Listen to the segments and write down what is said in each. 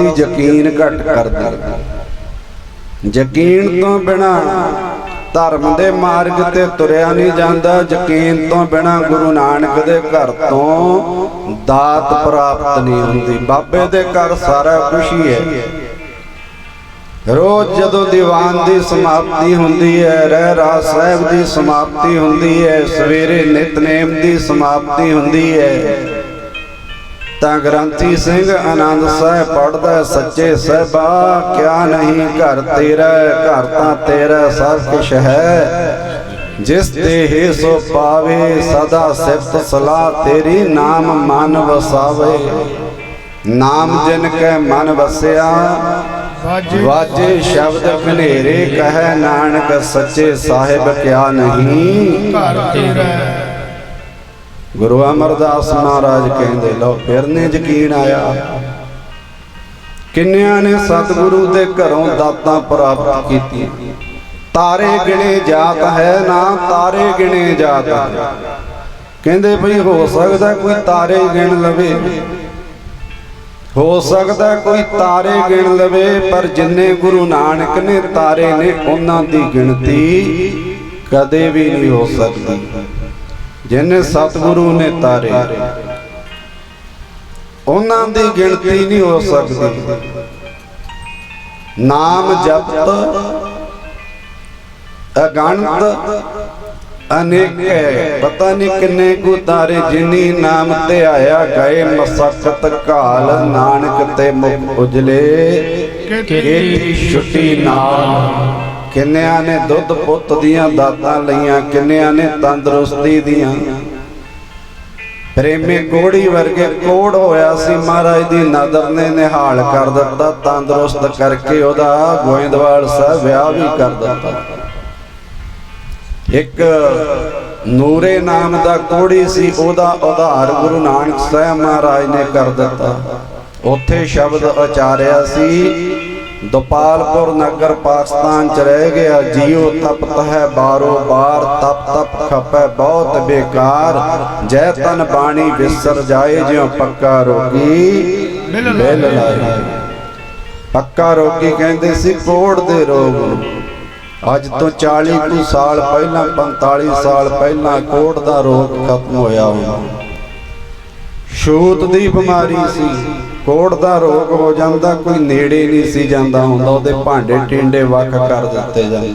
ਸੀ ਯਕੀਨ ਘਟ ਕਰਦੀ ਯਕੀਨ ਤੋਂ ਬਿਨਾ ਧਰਮ ਦੇ ਮਾਰਗ ਤੇ ਤੁਰਿਆ ਨਹੀਂ ਜਾਂਦਾ। ਯਕੀਨ ਤੋਂ ਬਿਨਾ ਗੁਰੂ ਨਾਨਕ ਦੇ ਘਰ ਤੋਂ ਦਾਤ ਪ੍ਰਾਪਤ ਨਹੀਂ ਹੁੰਦੀ। ਬਾਬੇ ਦੇ ਘਰ ਸਾਰਾ ਖੁਸ਼ੀ ਹੈ ਰੋਜ਼ ਜਦੋਂ ਦੀਵਾਨ ਦੀ ਸਮਾਪਤੀ ਹੁੰਦੀ ਹੈ, ਰਹਿ ਰਾਜ ਸਾਹਿਬ ਦੀ ਸਮਾਪਤੀ ਹੁੰਦੀ ਹੈ, ਸਵੇਰੇ ਨਿਤਨੇਮ ਦੀ ਸਮਾਪਤੀ ਹੁੰਦੀ ਹੈ ਤਾਂ ਗ੍ਰੰਥੀ ਸਿੰਘ ਆਨੰਦ ਸਾਹਿਬ ਪੜਦਾ ਸੱਚੇ ਸਹਿਬਾ, ਕਿਆ ਨਹੀਂ ਘਰ ਤੇਰਾ ਘਰ ਤਾਂ ਤੇਰਾ ਸਭ ਕੁਛ ਹੈ। ਜਿਸ ਤੇ ਹੈ ਸੋ ਪਾਵੇ, ਸਦਾ ਸਿਫਤ ਸਲਾਹ ਤੇਰੀ ਨਾਮ ਮਨ ਵਸਾਵੇ। ਨਾਮ ਜਿਨ ਕੈ ਮਨ ਵਸਿਆ, ਵਾਜੇ ਸ਼ਬਦ ਕਨੇਰੇ ਕਹੈ, ਨਾਨਕ ਸੱਚੇ ਸਾਹਿਬ ਕਿਆ ਨਹੀਂ? ਘਰ ਤੇਰਾ ਗੁਰੂ ਅਮਰਦਾਸ ਮਹਾਰਾਜ ਕਹਿੰਦੇ, ਲਓ, ਫਿਰ ਨੇ ਯਕੀਨ ਆਇਆ। ਕਿੰਨਿਆਂ ਨੇ ਸਤਿਗੁਰੂ ਦੇ ਘਰੋਂ ਦਾਤਾਂ ਪ੍ਰਾਪਤ ਕੀਤੀਆਂ। ਤਾਰੇ ਗਿਣੇ ਜਾਤ ਹੈ ਨਾ, ਤਾਰੇ ਗਿਣੇ ਜਾਤ ਕਹਿੰਦੇ ਭਈ, ਹੋ ਸਕਦਾ ਕੋਈ ਤਾਰੇ ਗਿਣ ਲਵੇ। ਹੋ ਸਕਦਾ ਕੋਈ ਤਾਰੇ ਗਿਣ ਲਵੇ, ਪਰ ਜਿੰਨੇ ਗੁਰੂ ਨਾਨਕ ਨੇ, ਤਾਰੇ ਨੇ ਉਹਨਾਂ ਦੀ ਗਿਣਤੀ ਕਦੇ ਵੀ ਨਹੀਂ ਹੋ ਸਕਦੀ। ਜਿਨੇ ਸਤਿਗੁਰੂ ਨੇ ਤਾਰੇ, ਉਹਨਾਂ ਦੀ ਗਿਣਤੀ ਨਹੀਂ ਹੋ ਸਕਦੀ। ਨਾਮ ਜਪਤ ਅਗਣਤ ਅਨੇਕ ਪਤਾ ਨਹੀਂ ਕਿੰਨੇ ਕੁ ਤਾਰੇ ਜਿਨੀ ਨਾਮ ਤੇ ਆਇਆ ਗਏ ਮਸਕਤ ਕਾਲ ਨਾਨਕ ਤੇ ਮੁਖ ਉਜਲੇ। ਕੀਤੀ ਛੁੱਟੀ ਨਾਲ ਕਿੰਨਿਆਂ ਨੇ ਦੁੱਧ ਪੁੱਤ ਦੀਆਂ ਦਾਤਾਂ ਲਈਆਂ, ਕਿੰਨਿਆਂ ਨੇ ਤੰਦਰੁਸਤੀ ਦੀਆਂ। ਪ੍ਰੇਮੇ ਕੋੜੀ ਵਰਗੇ ਕੋੜ ਹੋਇਆ ਸੀ, ਮਹਾਰਾਜ ਦੀ ਨਦਰ ਨੇ ਨਿਹਾਲ ਕਰ ਦਿੱਤਾ, ਤੰਦਰੁਸਤ ਕਰਕੇ ਉਹਦਾ ਗੋਇੰਦਵਾਲ ਸਾਹਿਬ ਵਿਆਹ ਵੀ ਕਰ ਦਿੱਤਾ। ਇੱਕ ਨੂਰੇ ਨਾਮ ਦਾ ਕੋੜੀ ਸੀ, ਉਹਦਾ ਉਧਾਰ ਗੁਰੂ ਨਾਨਕ ਸਾਹਿਬ ਮਹਾਰਾਜ ਨੇ ਕਰ ਦਿੱਤਾ। ਉੱਥੇ ਸ਼ਬਦ ਉਚਾਰਿਆ ਸੀ ਦੁਪਾਲਪੁਰ ਨਗਰ ਪਾਕਿਸਤਾਨ ਚ ਰਹਿ ਗਿਆ ਜੀਉ ਤਪਤ ਹੈ, ਬਾਰੋ ਬਾਰ ਤਪ ਤਪ ਖਪੈ, ਬਹੁਤ ਬੇਕਾਰ ਜੈ ਤਨ ਬਾਣੀ ਵਿਸਰ ਜਾਏ, ਜਿਉ ਪੱਕਾ ਰੋਗੀ ਬਿਲ ਲਾਏ ਪੱਕਾ ਰੋਗੀ ਕਹਿੰਦੇ ਸੀ, ਕੋੜ ਦੇ ਰੋਗ ਨੂੰ। ਅੱਜ ਤੋਂ 40 ਕੁ ਸਾਲ ਪਹਿਲਾਂ 45 ਸਾਲ ਪਹਿਲਾਂ ਕੋੜ ਦਾ ਰੋਗ ਖਤਮ ਹੋਇਆ ਹੋਣਾ। ਛੂਤ ਦੀ ਬਿਮਾਰੀ ਸੀ। ਕੋੜ ਦਾ ਰੋਗ ਹੋ ਜਾਂਦਾ, ਕੋਈ ਨੇੜੇ ਨਹੀਂ ਸੀ ਜਾਂਦਾ ਹੁੰਦਾ, ਉਹਦੇ ਭਾਂਡੇ ਟਿੰਡੇ ਵੱਖ ਕਰ ਦਿੱਤੇ ਜਾਂਦੇ।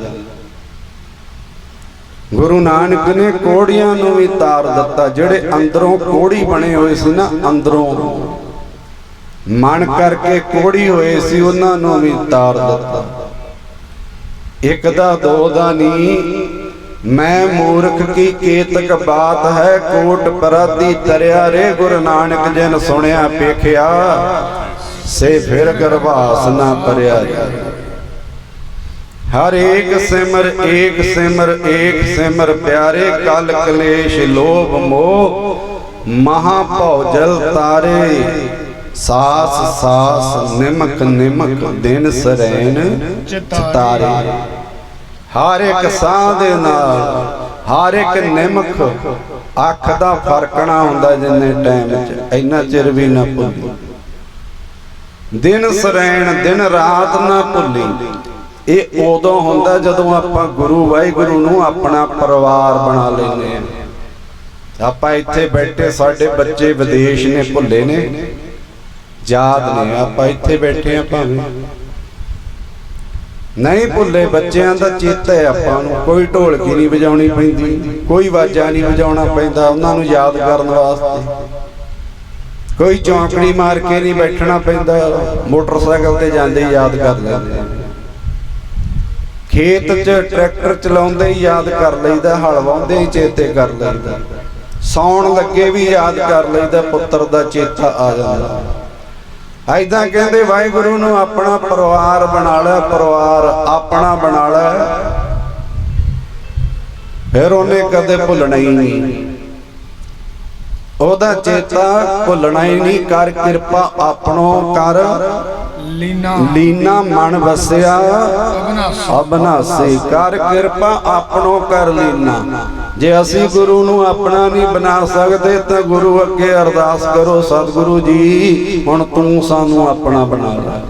ਗੁਰੂ ਨਾਨਕ ਨੇ ਕੋੜੀਆਂ ਨੂੰ ਵੀ ਤਾਰ ਦਿੱਤਾ, ਜਿਹੜੇ ਅੰਦਰੋਂ ਕੋੜੀ ਬਣੇ ਹੋਏ ਸੀ ਨਾ, ਅੰਦਰੋਂ। ਮਨ ਕਰਕੇ ਕੋੜੀ ਹੋਏ ਸੀ, ਉਹਨਾਂ ਨੂੰ ਵੀ ਤਾਰ ਦਿੱਤਾ। ਇੱਕ ਦਾ, ਦੋ ਦਾ ਨਹੀਂ ਮੈਂ ਮੂਰਖ ਕੀ ਕੇਤਕ ਬਾਤ ਹੈ? ਕੋਟ ਪਰਾਦੀ ਤਰਿਆ ਰੇ ਗੁਰੂ ਨਾਨਕ ਜਨ ਸੁਣਿਆ ਪੇਖਿਆ ਸੇ ਫਿਰ ਗਰਭਾਸ ਨਾ ਪਰਿਆ ਹਰ ਏਕ ਸਿਮਰ ਏਕ ਸਿਮਰ ਏਕ ਸਿਮਰ ਪਿਆਰੇ ਕਲ ਕਲੇਸ਼ ਲੋਭ ਮੋਹ ਮਹਾ ਭਉ ਤਾਰੇ, ਸਾਸ ਸਾਸ ਨਿਮਕ ਨਿਮਕ ਦਿਨ ਸਰੈਣ ਚਿਤਾਰੇ। ਹਰ ਇੱਕ ਸਾਹ ਦੇ ਨਾਲ ਹਰ ਇੱਕ ਨਿਮਕ ਅੱਖ ਦਾ ਫਰਕਣਾ ਹੁੰਦਾ ਜਿੰਨੇ ਟਾਈਮ ਚ ਇੰਨਾ ਚਿਰ ਵੀ ਨਾ ਭੁੱਲੀ। ਦਿਨ ਸਰੈਣ ਦਿਨ ਰਾਤ ਨਾ ਭੁੱਲੀ। ਇਹ ਉਦੋਂ ਹੁੰਦਾ ਜਦੋਂ ਆਪਾਂ ਗੁਰੂ ਵਾਹਿਗੁਰੂ ਨੂੰ ਆਪਣਾ ਪਰਿਵਾਰ ਬਣਾ ਲੈਂਦੇ ਆ ਆਪਾਂ ਇੱਥੇ ਬੈਠੇ ਸਾਡੇ ਬੱਚੇ ਵਿਦੇਸ਼ ਨੇ ਭੁੱਲੇ ਨੇ। ਯਾਦ ਨੇ ਆਪਾਂ ਇੱਥੇ ਬੈਠੇ ਆ ਭਾਵੇਂ। ਨਹੀਂ ਭੁੱਲੇ ਬੱਚਿਆਂ ਦਾ ਚੇਤਾ ਹੈ ਆਪਾਂ ਨੂੰ। ਕੋਈ ਢੋਲਕੀ ਨਹੀਂ ਵਜਾਉਣੀ ਪੈਂਦੀ। ਕੋਈ ਵਾਜਾ ਨਹੀਂ ਵਜਾਉਣਾ ਪੈਂਦਾ। ਉਹਨਾਂ ਨੂੰ ਯਾਦ ਕਰਨ ਵਾਸਤੇ। ਕੋਈ ਚੌਂਕੜੀ ਮਾਰ ਕੇ ਨਹੀਂ ਬੈਠਣਾ ਪੈਂਦਾ। ਮੋਟਰਸਾਈਕਲ ਤੇ ਜਾਂਦੇ ਯਾਦ ਕਰ ਲੈਂਦੇ। ਖੇਤ 'ਚ ਟਰੈਕਟਰ ਚਲਾਉਂਦੇ ਹੀ ਯਾਦ ਕਰ ਲਈਦਾ। ਹਲ ਵਾਉਂਦੇ ਹੀ ਚੇਤੇ ਕਰ ਲਈਦਾ। ਸੌਣ ਲੱਗੇ ਵੀ ਯਾਦ ਕਰ ਲਈਦਾ। ਪੁੱਤਰ ਦਾ ਚੇਤਾ ਆ ਜਾਂਦਾ। ਐਦਾਂ ਕਹਿੰਦੇ ਵਾਹਿਗੁਰੂ ਨੂੰ ਆਪਣਾ ਪਰਿਵਾਰ ਬਣਾ ਲੈ ਪਰਿਵਾਰ ਆਪਣਾ ਬਣਾ ਲੈ। ਫਿਰ ਉਹਨੇ ਕਦੇ ਭੁੱਲਣਾ ਹੀ ਨਹੀਂ। ਉਹਦਾ ਚੇਤਾ ਭੁੱਲਣਾ ਹੀ ਨਹੀਂ ਕਰ ਕਿਰਪਾ ਆਪਣੋ ਕਰ। ਲੀਨਾ। ਲੀਨਾ ਮਨ ਵਸਿਆ ਅਬਨਾਸੀ ਕਰ ਕਿਰਪਾ ਆਪਣੋ ਕਰ ਲੀਨਾ। ਜੇ ਅਸੀਂ ਗੁਰੂ ਨੂੰ ਆਪਣਾ ਨਹੀਂ ਬਣਾ ਸਕਦੇ ਤਾਂ ਗੁਰੂ ਅੱਗੇ ਅਰਦਾਸ ਕਰੋ, ਸਤਿਗੁਰੂ ਜੀ, ਹੁਣ ਤੂੰ ਸਾਨੂੰ ਆਪਣਾ ਬਣਾ ਲੈ।